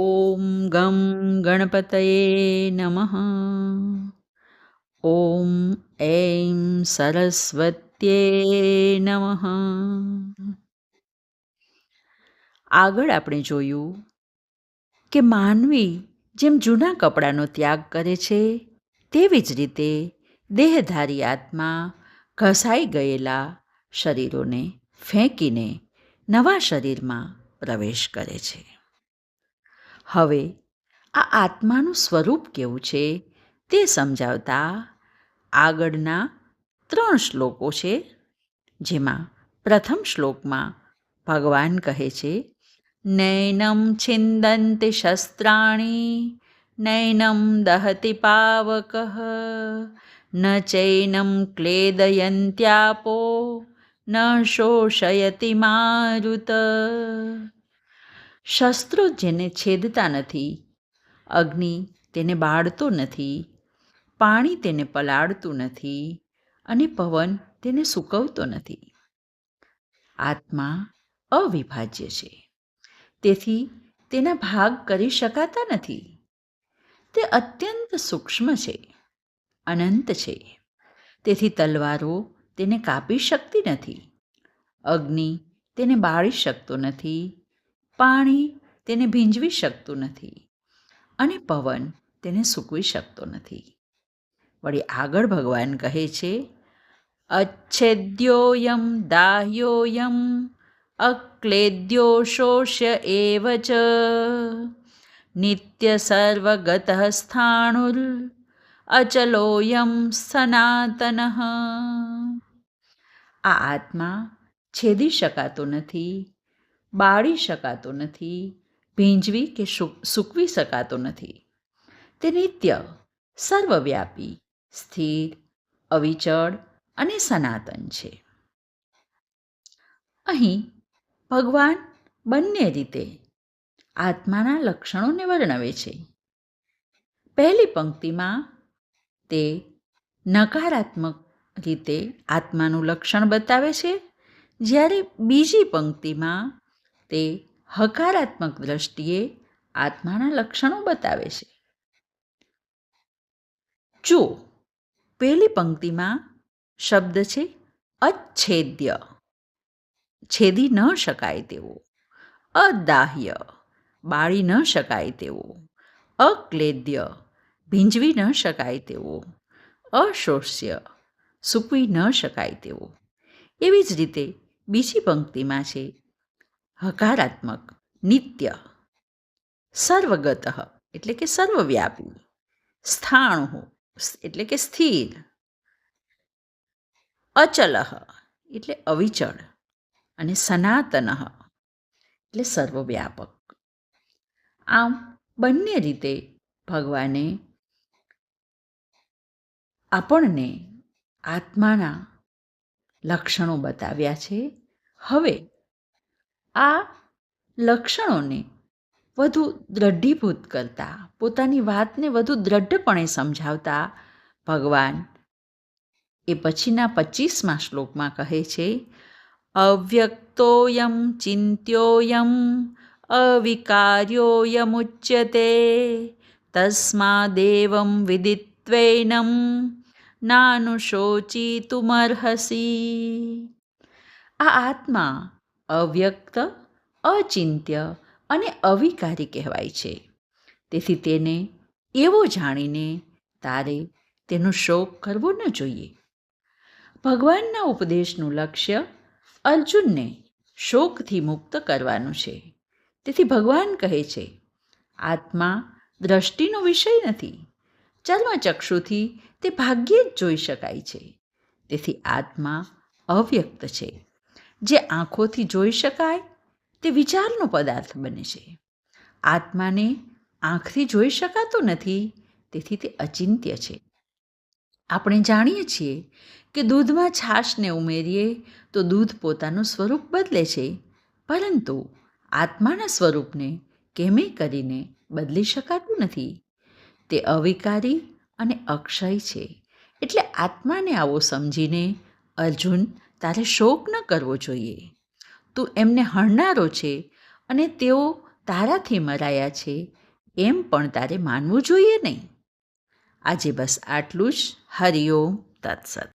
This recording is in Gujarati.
ઓમ ગમ ગણપતયે નમઃ ઓમ એમ સરસ્વત્યે નમઃ આગળ આપણે જોયું કે માનવી જેમ જૂના કપડાનો ત્યાગ કરે છે, તેવી જ રીતે દેહધારી આત્મા ઘસાઈ ગયેલા શરીરોને ફેંકીને નવા શરીરમાં પ્રવેશ કરે છે. હવે, આ આત્માનું સ્વરૂપ કેવું છે તે સમજાવતા આગળના ત્રણ શ્લોકો છે, જેમાં પ્રથમ શ્લોકમાં ભગવાન કહે છે, નૈનમ છિંદંતિ શસ્ત્રાણી, નૈનમ દહતિ પાવક, ન ચૈનમ ક્લેદયંત્યાપો, ન શોષયતિ મારુત. શસ્ત્રો જેને છેદતા નથી, અગ્નિ તેને બાળતો નથી, પાણી તેને પલાળતું નથી અને પવન તેને સૂકવતો નથી. આત્મા અવિભાજ્ય છે. તેથી તેના ભાગ કરી શકાતા નથી. તે અત્યંત સૂક્ષ્મ છે, અનંત છે. તેથી તલવારો તેને કાપી શકતી નથી, અગ્નિ તેને બાળી શકતો નથી પાણી તેને ભીંજવી શકતું નથી અને પવન તેને સૂકવી શકતો નથી. વળી આગળ ભગવાન કહે છે, અચ્છેદ્યોયમ દાહ્યોયમ અક્લેદ્યો શોષ્ય એવ ચ. નિત્ય સર્વગત સ્થાણુલ અચલોયમ સનાતન. આ આત્મા છેદી શકાતો નથી બાળી શકાતો નથી, ભીંજવી કે સૂકવી શકાતો નથી. તે નિત્ય, સર્વવ્યાપી, સ્થિર, અવિચળ અને સનાતન છે. અહીં ભગવાન બંને રીતે આત્માના લક્ષણોને વર્ણવે છે. પહેલી પંક્તિમાં તે નકારાત્મક રીતે આત્માનું લક્ષણ બતાવે છે, જ્યારે બીજી પંક્તિમાં તે હકારાત્મક દ્રષ્ટિએ આત્માના લક્ષણો બતાવે છે. જો પહેલી પંક્તિમાં શબ્દ છે અચ્છેદ્ય. છેદી ન શકાય તેવો. અદાહ્ય, બાળી ન શકાય તેવો. અક્લેદ્ય, ભીંજવી ન શકાય તેવો. અશોષ્ય, સૂકવી ન શકાય તેવો. એવી જ રીતે બીજી પંક્તિમાં છે હકારાત્મક, નિત્ય, સર્વગત, એટલે કે સર્વવ્યાપી, સ્થાણુ, એટલે કે સ્થિર, અચલ, એટલે અવિચળ અને સનાતન, એટલે સર્વવ્યાપક. આમ બંને રીતે ભગવાને આપણને આત્માના લક્ષણો બતાવ્યા છે. હવે આ લક્ષણોને વધુ દ્રઢીભૂત કરતા, પોતાની વાતને વધુ દ્રઢપણે સમજાવતા, ભગવાન એ પછીના પચીસમાં શ્લોકમાં કહે છે, અવ્યક્તોયમ ચિંત્યોયમ અવિકાર્યોયમુચ્યતે, તસ્માદેવમ વિદિત્વૈનમ નાનુશોચિતુમર્હસી. આ આત્મા અવ્યક્ત, અચિંત્ય અને અવિકારી કહેવાય છે. તેથી તેને એવો જાણીને તારે તેનો શોક કરવો ન જોઈએ. ભગવાનના ઉપદેશનું લક્ષ્ય અર્જુનને શોકથી મુક્ત કરવાનું છે. તેથી ભગવાન કહે છે, આત્મા દ્રષ્ટિનો વિષય નથી. ચર્મચક્ષુથી તે ભાગ્યે જ જોઈ શકાય છે. તેથી આત્મા અવ્યક્ત છે. જે આંખોથી જોઈ શકાય, તે વિચારનો પદાર્થ બને છે. આત્માને આંખથી જોઈ શકાતો નથી, તેથી તે અચિંત્ય છે. આપણે જાણીએ છીએ કે દૂધમાં છાશને ઉમેરીએ તો દૂધ પોતાનું સ્વરૂપ બદલે છે, પરંતુ આત્માના સ્વરૂપને કેમે કરીને બદલી શકાતું નથી? તે અવિકારી અને અક્ષય છે, એટલે આત્માને આવો સમજીને અર્જુન તારે શોક ન કરવો જોઈએ. તું એમને હણનારો છે અને તેઓ તારાથી મરાયા છે, એમ પણ તારે માનવું જોઈએ નહીં. આજે બસ આટલું જ. હરિઓમ તત્સત.